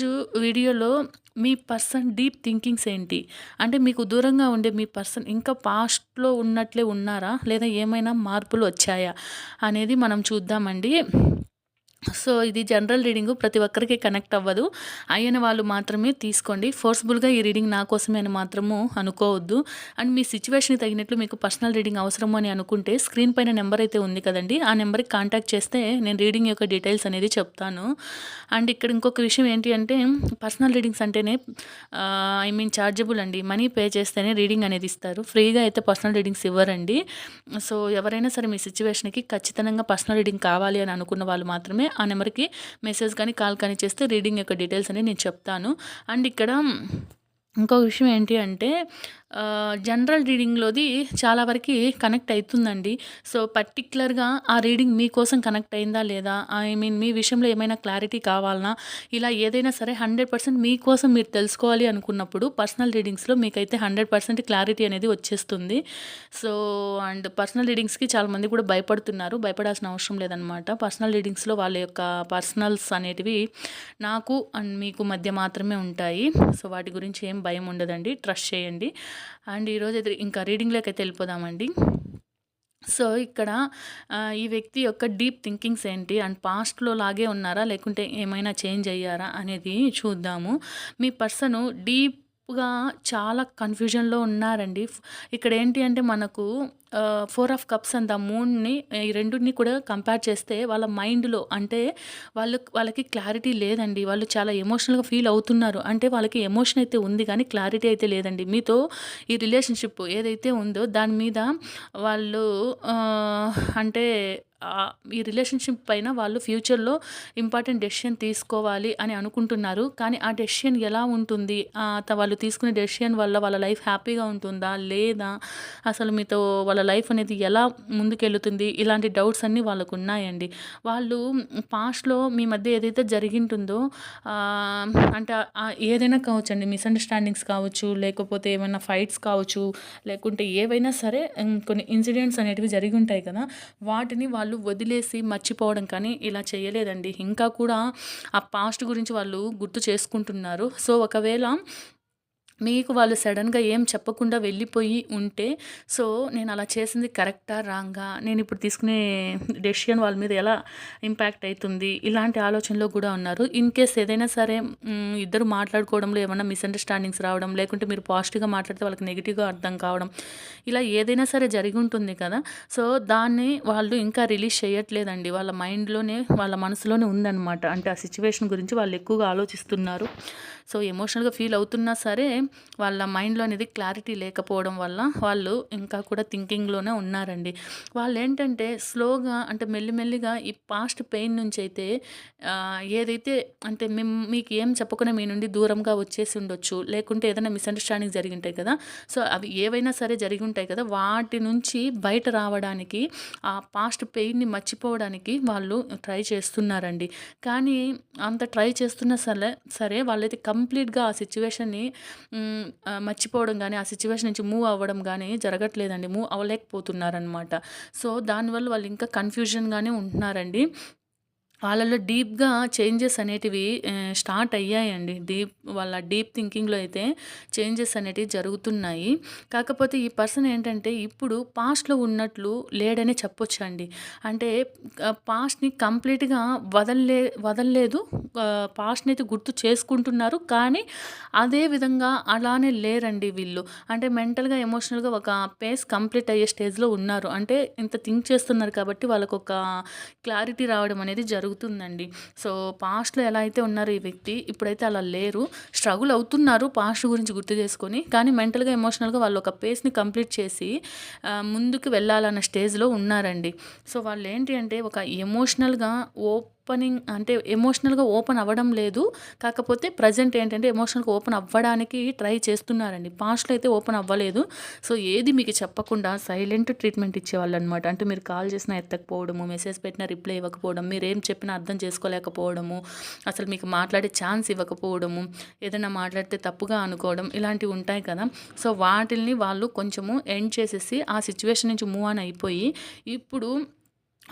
ఈరోజు వీడియోలో మీ person deep thinkings ఏంటి? అంటే మీకు దూరంగా ఉండే మీ పర్సన్ ఇంకా పాస్ట్లో ఉన్నట్లే ఉన్నారా? లేదా ఏమైనా మార్పులు వచ్చాయా? అనేది మనం చూద్దామండి. సో ఇది జనరల్ రీడింగ్ ప్రతి ఒక్కరికి కనెక్ట్ అవ్వదు. అయిన వాళ్ళు మాత్రమే తీసుకోండి. ఫోర్స్ఫుల్గా ఈ రీడింగ్ నా కోసమే అని మాత్రము అనుకోవద్దు. అండ్ మీ సిచ్యువేషన్కి తగినట్లు మీకు పర్సనల్ రీడింగ్ అవసరము అని అనుకుంటే స్క్రీన్ పైన నెంబర్ అయితే ఉంది కదండి. ఆ నెంబర్కి కాంటాక్ట్ చేస్తే నేను రీడింగ్ యొక్క డీటెయిల్స్ అనేది చెప్తాను. అండ్ ఇక్కడ ఇంకొక విషయం ఏంటి అంటే పర్సనల్ రీడింగ్స్ అంటేనే ఐ మీన్ ఛార్జబుల్ అండి. మనీ పే చేస్తేనే రీడింగ్ అనేది ఇస్తారు. ఫ్రీగా అయితే పర్సనల్ రీడింగ్స్ ఇవ్వరండి. సో ఎవరైనా సరే మీ సిచ్యువేషన్కి ఖచ్చితంగా పర్సనల్ రీడింగ్ కావాలి అని అనుకున్న వాళ్ళు మాత్రమే ఆ నెంబర్కి మెసేజ్ కానీ కాల్ కానీ చేస్తే రీడింగ్ యొక్క డీటెయిల్స్ అనేది నేను చెప్తాను. అండ్ ఇక్కడ ఇంకో విషయం ఏంటి అంటే జనరల్ రీడింగ్లోది చాలా వరకు కనెక్ట్ అవుతుందండి. సో పర్టిక్యులర్గా ఆ రీడింగ్ మీకోసం కనెక్ట్ అయిందా లేదా? ఐ మీన్ మీ విషయంలో ఏమైనా క్లారిటీ కావాలన్నా ఇలా ఏదైనా సరే హండ్రెడ్ పర్సెంట్ మీకోసం మీరు తెలుసుకోవాలి అనుకున్నప్పుడు పర్సనల్ రీడింగ్స్లో మీకైతే హండ్రెడ్ పర్సెంట్ క్లారిటీ అనేది వచ్చేస్తుంది. సో అండ్ పర్సనల్ రీడింగ్స్కి చాలామంది కూడా భయపడుతున్నారు. భయపడాల్సిన అవసరం లేదనమాట. పర్సనల్ రీడింగ్స్లో వాళ్ళ యొక్క పర్సనల్స్ అనేటివి నాకు అండ్ మీకు మధ్య మాత్రమే ఉంటాయి. సో వాటి గురించి ఏం భయం ఉండదండి. ట్రస్ట్ చేయండి. అండ్ ఈరోజు అయితే ఇంకా రీడింగ్లోకి అయితే వెళ్ళిపోదామండి. సో ఇక్కడ ఈ వ్యక్తి యొక్క డీప్ థింకింగ్స్ ఏంటి? అండ్ పాస్ట్లో లాగే ఉన్నారా? లేకుంటే ఏమైనా చేంజ్ అయ్యారా? అనేది చూద్దాము. మీ పర్సను డీప్ గా చాలా కన్ఫ్యూజన్లో ఉన్నారండి. ఇక్కడ ఏంటి అంటే మనకు four of cups and the మూన్ని ఈ రెండుని కూడా కంపేర్ చేస్తే వాళ్ళ మైండ్లో అంటే వాళ్ళు వాళ్ళకి క్లారిటీ లేదండి. వాళ్ళు చాలా ఎమోషనల్గా ఫీల్ అవుతున్నారు. అంటే వాళ్ళకి ఎమోషన్ అయితే ఉంది కానీ క్లారిటీ అయితే లేదండి. మీతో ఈ రిలేషన్షిప్ ఏదైతే ఉందో దాని మీద వాళ్ళు అంటే ఈ రిలేషన్షిప్ పైన వాళ్ళు ఫ్యూచర్లో ఇంపార్టెంట్ డెసిషన్ తీసుకోవాలి అని అనుకుంటున్నారు. కానీ ఆ డెసిషన్ ఎలా ఉంటుంది? వాళ్ళు తీసుకునే డెసిషన్ వల్ల వాళ్ళ లైఫ్ హ్యాపీగా ఉంటుందా? లేదా అసలు మీతో వాళ్ళ లైఫ్ అనేది ఎలా ముందుకెళ్తుంది? ఇలాంటి డౌట్స్ అన్నీ వాళ్ళకు ఉన్నాయండి. వాళ్ళు పాస్ట్లో మీ మధ్య ఏదైతే జరిగింటుందో అంటే ఏదైనా కావచ్చు అండి మిస్అండర్స్టాండింగ్స్ కావచ్చు లేకపోతే ఏమైనా ఫైట్స్ కావచ్చు లేకుంటే ఏవైనా సరే కొన్ని ఇన్సిడెంట్స్ అనేటివి జరిగి ఉంటాయి కదా వాటిని వాళ్ళు వాళ్ళు వదిలేసి మర్చిపోవడం కానీ ఇలా చేయలేదండి. ఇంకా కూడా ఆ పాస్ట్ గురించి వాళ్ళు గుర్తు చేసుకుంటున్నారు. సో ఒకవేళ మీకు వాళ్ళు సడన్గా ఏం చెప్పకుండా వెళ్ళిపోయి ఉంటే సో నేను అలా చేసింది కరెక్టా రాంగా? నేను ఇప్పుడు తీసుకునే డెసిషన్ వాళ్ళ మీద ఎలా ఇంపాక్ట్ అవుతుంది ఇలాంటి ఆలోచనలో కూడా ఉన్నారు. ఇన్ కేస్ ఏదైనా సరే ఇద్దరు మాట్లాడుకోవడంలో ఏమైనా మిస్అండర్స్టాండింగ్స్ రావడం లేకుంటే మీరు పాజిటివ్గా మాట్లాడితే వాళ్ళకి నెగిటివ్గా అర్థం కావడం ఇలా ఏదైనా సరే జరిగి ఉంటుంది కదా? సో దాన్ని వాళ్ళు ఇంకా రిలీజ్ చేయట్లేదండి. వాళ్ళ మైండ్లోనే వాళ్ళ మనసులోనే ఉందన్నమాట. అంటే ఆ సిచ్యువేషన్ గురించి వాళ్ళు ఎక్కువగా ఆలోచిస్తున్నారు. సో ఎమోషనల్గా ఫీల్ అవుతున్నా సరే వాళ్ళ మైండ్లో అనేది క్లారిటీ లేకపోవడం వల్ల వాళ్ళు ఇంకా కూడా థింకింగ్లోనే ఉన్నారండి. వాళ్ళు ఏంటంటే స్లోగా అంటే మెల్లిమెల్లిగా ఈ పాస్ట్ పెయిన్ నుంచి అయితే ఏదైతే అంటే మేము మీకు ఏం చెప్పకుండా మీ నుండి దూరంగా వచ్చేసి ఉండొచ్చు లేకుంటే ఏదైనా మిస్అండర్స్టాండింగ్ జరిగి ఉంటాయి కదా సో అవి ఏవైనా సరే జరిగి ఉంటాయి కదా వాటి నుంచి బయట రావడానికి ఆ పాస్ట్ పెయిన్ని మర్చిపోవడానికి వాళ్ళు ట్రై చేస్తున్నారండి. కానీ అంత ట్రై చేస్తున్నా సరే సరే వాళ్ళైతే కంప్లీట్గా ఆ సిచ్యువేషన్ని మర్చిపోవడం కానీ ఆ సిచ్యువేషన్ నుంచి మూవ్ అవ్వడం కానీ జరగట్లేదండి. మూవ్ అవ్వలేకపోతున్నారనమాట సో దానివల్ల వాళ్ళు ఇంకా కన్ఫ్యూజన్గానే ఉంటున్నారండి. వాళ్ళలో డీప్‌గా చేంజెస్ అనేటివి స్టార్ట్ అయ్యాయండి. డీప్ వాళ్ళ డీప్ థింకింగ్‌లో అయితే చేంజెస్ అనేటివి జరుగుతున్నాయి. కాకపోతే ఈ పర్సన్ ఏంటంటే ఇప్పుడు పాస్ట్‌లో ఉన్నట్లు లేడనే చెప్పొచ్చండి. అంటే పాస్ట్‌ని కంప్లీట్‌గా వదల్లే వదల్లేదు. పాస్ట్‌ని అయితే గుర్తు చేసుకుంటున్నారు. కానీ అదే విధంగా అలానే లేరండి వీళ్ళు. అంటే మెంటల్‌గా, ఎమోషనల్‌గా ఒక పేస్ కంప్లీట్ అయ్యే స్టేజ్‌లో ఉన్నారు. అంటే ఇంత థింక్ చేస్తున్నారు కాబట్టి వాళ్ళకు ఒక క్లారిటీ రావడం అనేది జరుగుతుంది. జరుగుతుందండి. సో పాస్ట్లో ఎలా అయితే ఉన్నారో ఈ వ్యక్తి ఇప్పుడైతే అలా లేరు. స్ట్రగుల్ అవుతున్నారు పాస్ట్ గురించి గుర్తు చేసుకొని. కానీ మెంటల్గా ఎమోషనల్గా వాళ్ళు ఒక పేస్ని కంప్లీట్ చేసి ముందుకు వెళ్ళాలన్న స్టేజ్లో ఉన్నారండి. సో వాళ్ళు ఏంటి అంటే ఒక ఎమోషనల్గా ఓ ఓపెనింగ్ అంటే ఎమోషనల్గా ఓపెన్ అవ్వడం లేదు. కాకపోతే ప్రజెంట్ ఏంటంటే ఎమోషనల్గా ఓపెన్ అవ్వడానికి ట్రై చేస్తున్నారండి. పాస్ట్లో అయితే ఓపెన్ అవ్వలేదు. సో ఏది మీకు చెప్పకుండా సైలెంట్ ట్రీట్మెంట్ ఇచ్చేవాళ్ళు అనమాట అంటే మీరు కాల్ చేసినా ఎత్తకపోవడము మెసేజ్ పెట్టినా రిప్లై ఇవ్వకపోవడం మీరు ఏం చెప్పినా అర్థం చేసుకోలేకపోవడము అసలు మీకు మాట్లాడే ఛాన్స్ ఇవ్వకపోవడము ఏదైనా మాట్లాడితే తప్పుగా అనుకోవడం ఇలాంటివి ఉంటాయి కదా. సో వాటిల్ని వాళ్ళు కొంచెము ఎండ్ చేసేసి ఆ సిచ్యువేషన్ నుంచి మూవ్ ఆన్ అయిపోయి ఇప్పుడు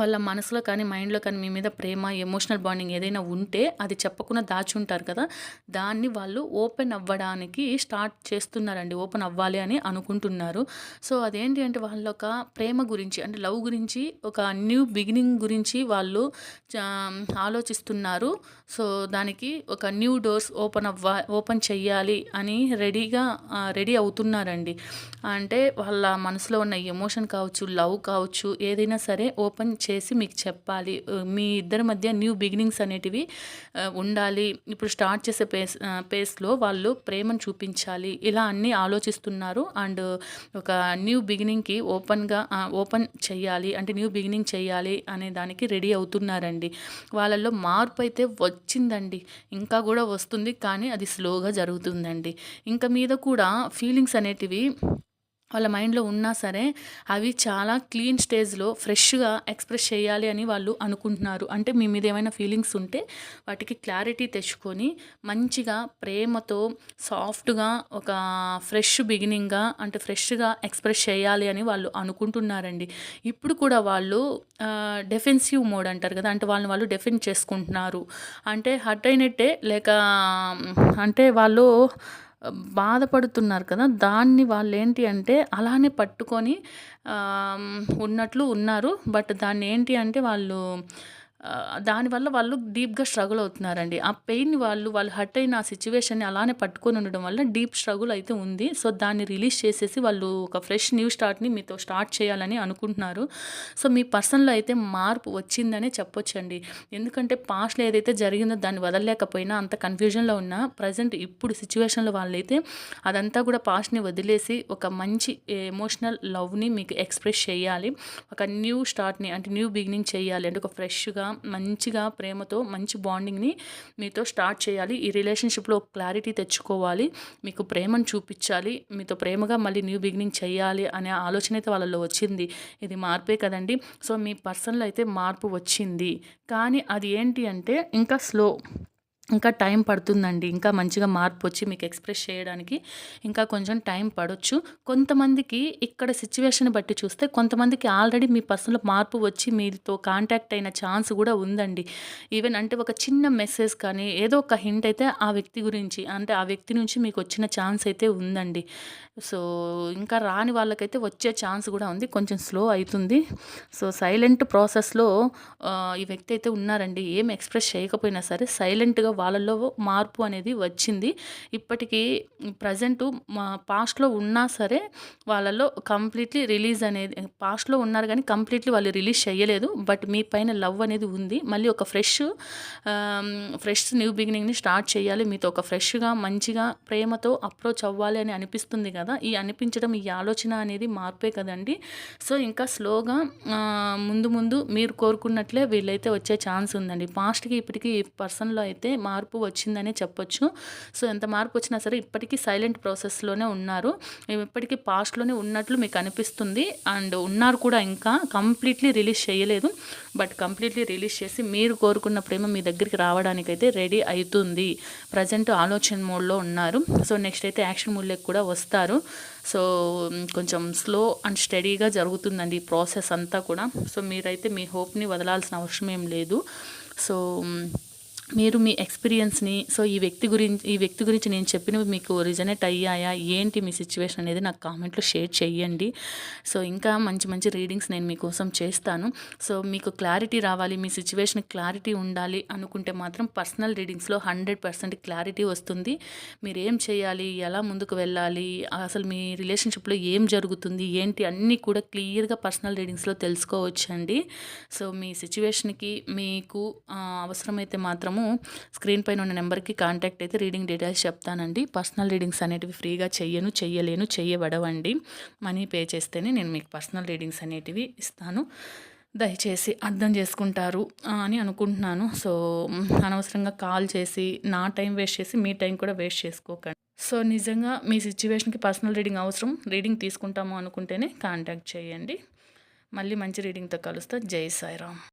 వాళ్ళ మనసులో కానీ మైండ్లో కానీ మీ మీద ప్రేమ ఎమోషనల్ బాండింగ్ ఏదైనా ఉంటే అది చెప్పకుండా దాచుంటారు కదా. దాన్ని వాళ్ళు ఓపెన్ అవ్వడానికి స్టార్ట్ చేస్తున్నారండి. ఓపెన్ అవ్వాలి అని అనుకుంటున్నారు. సో అదేంటి అంటే వాళ్ళ ఒక ప్రేమ గురించి అంటే లవ్ గురించి ఒక న్యూ బిగినింగ్ గురించి వాళ్ళు ఆలోచిస్తున్నారు. సో దానికి ఒక న్యూ డోర్స్ ఓపెన్ అవ్వ ఓపెన్ చెయ్యాలి అని రెడీగా రెడీ అవుతున్నారండి. అంటే వాళ్ళ మనసులో ఉన్న ఎమోషన్ కావచ్చు లవ్ కావచ్చు ఏదైనా సరే ఓపెన్ చేసి మీకు చెప్పాలి. మీ ఇద్దరి మధ్య న్యూ బిగినింగ్స్ అనేటివి ఉండాలి. ఇప్పుడు స్టార్ట్ చేసే పేస్ పేస్లో వాళ్ళు ప్రేమను చూపించాలి. ఇలా అన్నీ ఆలోచిస్తున్నారు. అండ్ ఒక న్యూ బిగినింగ్కి ఓపెన్గా ఓపెన్ చేయాలి అంటే న్యూ బిగినింగ్ చేయాలి అనే దానికి రెడీ అవుతున్నారండి. వాళ్ళల్లో మార్పు అయితే వచ్చిందండి. ఇంకా కూడా వస్తుంది. కానీ అది స్లోగా జరుగుతుందండి. ఇంకా మీద కూడా ఫీలింగ్స్ అనేటివి వాళ్ళ మైండ్లో ఉన్నా సరే అవి చాలా క్లీన్ స్టేజ్లో ఫ్రెష్గా ఎక్స్ప్రెస్ చేయాలి అని వాళ్ళు అనుకుంటున్నారు. అంటే మీ మీద ఏమైనా ఫీలింగ్స్ ఉంటే వాటికి క్లారిటీ తెచ్చుకొని మంచిగా ప్రేమతో సాఫ్ట్గా ఒక ఫ్రెష్ బిగినింగ్గా అంటే ఫ్రెష్గా ఎక్స్ప్రెస్ చేయాలి అని వాళ్ళు అనుకుంటున్నారండి. ఇప్పుడు కూడా వాళ్ళు డెఫెన్సివ్ మోడ్ అంటారు కదా అంటే వాళ్ళని వాళ్ళు డెఫెండ్ చేసుకుంటున్నారు. అంటే హర్ట్ అయినట్టే లేక అంటే వాళ్ళు బాధపడుతున్నారు కదా దాన్ని వాళ్ళు ఏంటి అంటే అలానే పట్టుకొని ఉన్నట్లు ఉన్నారు. బట్ దాన్ని ఏంటి అంటే వాళ్ళు దానివల్ల వాళ్ళు డీప్గా స్ట్రగుల్ అవుతున్నారండి. ఆ పెయిన్ వాళ్ళు వాళ్ళు హర్ట్ అయిన ఆ సిచ్యువేషన్ని అలానే పట్టుకొని ఉండడం వల్ల డీప్ స్ట్రగుల్ అయితే ఉంది. సో దాన్ని రిలీజ్ చేసేసి వాళ్ళు ఒక ఫ్రెష్ న్యూ స్టార్ట్ని మీతో స్టార్ట్ చేయాలని అనుకుంటున్నారు. సో మీ పర్సన్లో అయితే మార్పు వచ్చిందనే చెప్పొచ్చండి. ఎందుకంటే పాస్ట్లో ఏదైతే జరిగిందో దాన్ని వదలలేకపోయినా అంత కన్ఫ్యూజన్లో ఉన్న ప్రజెంట్ ఇప్పుడు సిచ్యువేషన్లో వాళ్ళైతే అదంతా కూడా పాస్ట్ని వదిలేసి ఒక మంచి ఎమోషనల్ లవ్ని మీకు ఎక్స్ప్రెస్ చేయాలి. ఒక న్యూ స్టార్ట్ని అంటే న్యూ బిగినింగ్ చేయాలి. అంటే ఒక ఫ్రెష్గా మంచిగా ప్రేమతో మంచి బాండింగ్ని మీతో స్టార్ట్ చేయాలి. ఈ రిలేషన్షిప్లో క్లారిటీ తెచ్చుకోవాలి. మీకు ప్రేమను చూపించాలి. మీతో ప్రేమగా మళ్ళీ న్యూ బిగినింగ్ చేయాలి అనే ఆలోచన అయితే వాళ్ళలో వచ్చింది. ఇది మార్పే కదండి. సో మీ పర్సన్లో అయితే మార్పు వచ్చింది. కానీ అది ఏంటి అంటే ఇంకా స్లో ఇంకా టైం పడుతుందండి. ఇంకా మంచిగా మార్పు వచ్చి మీకు ఎక్స్ప్రెస్ చేయడానికి ఇంకా కొంచెం టైం పడవచ్చు కొంతమందికి ఇక్కడ సిచ్యువేషన్ బట్టి చూస్తే కొంతమందికి ఆల్రెడీ మీ పర్సనల్ మార్పు వచ్చి మీతో కాంటాక్ట్ అయిన ఛాన్స్ కూడా ఉందండి. ఈవెన్ అంటే ఒక చిన్న మెసేజ్ కానీ ఏదో ఒక హింట్ అయితే ఆ వ్యక్తి గురించి అంటే ఆ వ్యక్తి నుంచి మీకు వచ్చిన ఛాన్స్ అయితే ఉందండి. సో ఇంకా రాని వాళ్ళకైతే వచ్చే ఛాన్స్ కూడా ఉంది. కొంచెం స్లో అవుతుంది. సో సైలెంట్ ప్రాసెస్లో ఈ వ్యక్తి అయితే ఉన్నారండి. ఏం ఎక్స్ప్రెస్ చేయకపోయినా సరే సైలెంట్గా వాళ్ళల్లో మార్పు అనేది వచ్చింది. ఇప్పటికీ ప్రజెంట్ మా పాస్ట్లో ఉన్నా సరే వాళ్ళలో కంప్లీట్లీ రిలీజ్ అనేది పాస్ట్లో ఉన్నారు కానీ కంప్లీట్లీ వాళ్ళు రిలీజ్ చేయలేదు బట్ మీ పైన లవ్ అనేది ఉంది. మళ్ళీ ఒక ఫ్రెష్ ఫ్రెష్ న్యూ బిగినింగ్ని స్టార్ట్ చేయాలి మీతో ఒక ఫ్రెష్గా మంచిగా ప్రేమతో అప్రోచ్ అవ్వాలి అని అనిపిస్తుంది కదా? ఈ అనిపించడం ఈ ఆలోచన అనేది మార్పే కదండి. సో ఇంకా స్లోగా ముందు ముందు మీరు కోరుకున్నట్లే వీళ్ళైతే వచ్చే ఛాన్స్ ఉందండి. పాస్ట్కి ఇప్పటికీ ఈ పర్సన్లో అయితే మార్పు వచ్చిందనే చెప్పొచ్చు. సో ఎంత మార్పు వచ్చినా సరే ఇప్పటికీ సైలెంట్ ప్రాసెస్లోనే ఉన్నారు. ఇప్పటికీ పాస్ట్లోనే ఉన్నట్లు మీకు అనిపిస్తుంది. అండ్ ఉన్నారు కూడా ఇంకా కంప్లీట్లీ రిలీజ్ చేయలేదు. బట్ కంప్లీట్లీ రిలీజ్ చేసి మీరు కోరుకున్న ప్రేమ మీ దగ్గరికి రావడానికైతే రెడీ అవుతుంది. ప్రజెంట్ ఆలోచన మోడ్లో ఉన్నారు. సో నెక్స్ట్ అయితే యాక్షన్ మూడ్లోకి కూడా వస్తారు. సో కొంచెం స్లో అండ్ స్టడీగా జరుగుతుందండి ఈ ప్రాసెస్ అంతా కూడా. సో మీరైతే మీ హోప్ని వదలాల్సిన అవసరం ఏం లేదు. సో మీరు మీ ఎక్స్పీరియన్స్ని సో ఈ వ్యక్తి గురించి ఈ వ్యక్తి గురించి నేను చెప్పినవి మీకు రిజనేట్ అయ్యాయా? ఏంటి మీ సిచ్యువేషన్ అనేది నాకు కామెంట్లో షేర్ చేయండి సో ఇంకా మంచి మంచి రీడింగ్స్ నేను మీకోసం చేస్తాను. సో మీకు క్లారిటీ రావాలి మీ సిచ్యువేషన్ క్లారిటీ ఉండాలి అనుకుంటే మాత్రం పర్సనల్ రీడింగ్స్లో హండ్రెడ్ పర్సెంట్ క్లారిటీ వస్తుంది. మీరు ఏం చేయాలి ఎలా ముందుకు వెళ్ళాలి అసలు మీ రిలేషన్షిప్లో ఏం జరుగుతుంది ఏంటి అన్నీ కూడా క్లియర్గా పర్సనల్ రీడింగ్స్లో తెలుసుకోవచ్చండి. సో మీ సిచ్యువేషన్కి మీకు అవసరమైతే మాత్రం మాత్రము స్క్రీన్ పైన ఉన్న నెంబర్కి కాంటాక్ట్ అయితే రీడింగ్ డీటెయిల్స్ చెప్తానండి. పర్సనల్ రీడింగ్స్ అనేటివి ఫ్రీగా చెయ్యను చెయ్యలేను చెయ్యబడవండి. మనీ పే చేస్తేనే నేను మీకు పర్సనల్ రీడింగ్స్ అనేటివి ఇస్తాను. దయచేసి అర్థం చేసుకుంటారు అని అనుకుంటున్నాను. సో అనవసరంగా కాల్ చేసి నా టైం వేస్ట్ చేసి మీ టైం కూడా వేస్ట్ చేసుకోకండి. సో నిజంగా మీ సిచ్యువేషన్కి పర్సనల్ రీడింగ్ అవసరం రీడింగ్ తీసుకుంటాము అనుకుంటేనే కాంటాక్ట్ చేయండి. మళ్ళీ మంచి రీడింగ్తో కలుస్తా. జై సాయిరామ్.